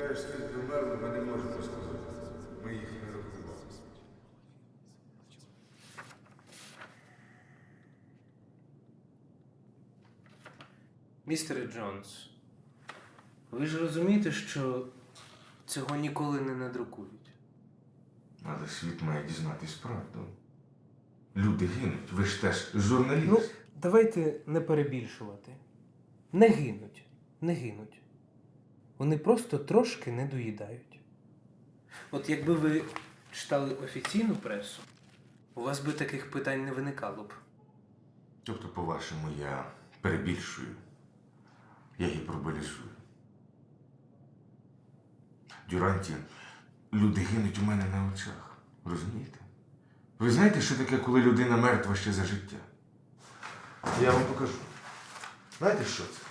кажеш, скільки вмерло, ми не можемо сказати. Ми їх не рахували. Містере Джонс, ви ж розумієте, що цього ніколи не надрукують. Але світ має дізнатись правду. Люди гинуть, ви ж теж журналіст. Ну, давайте не перебільшувати. Не гинуть, не гинуть. Вони просто трошки не доїдають. От якби ви читали офіційну пресу, у вас би таких питань не виникало б. Тобто, по-вашому, я перебільшую, я гіперболізую. Дюранті, люди гинуть у мене на очах. Розумієте? Ви знаєте, що таке, коли людина мертва ще за життя? Я вам покажу. Знаєте, що це?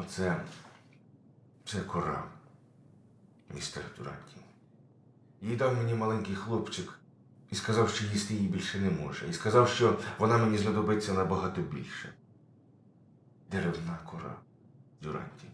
Оце це кора, містер Дюранті. Їй дав мені маленький хлопчик і сказав, що їсти її більше не може. І сказав, що вона мені знадобиться набагато більше. Деревна кора, Дюранті.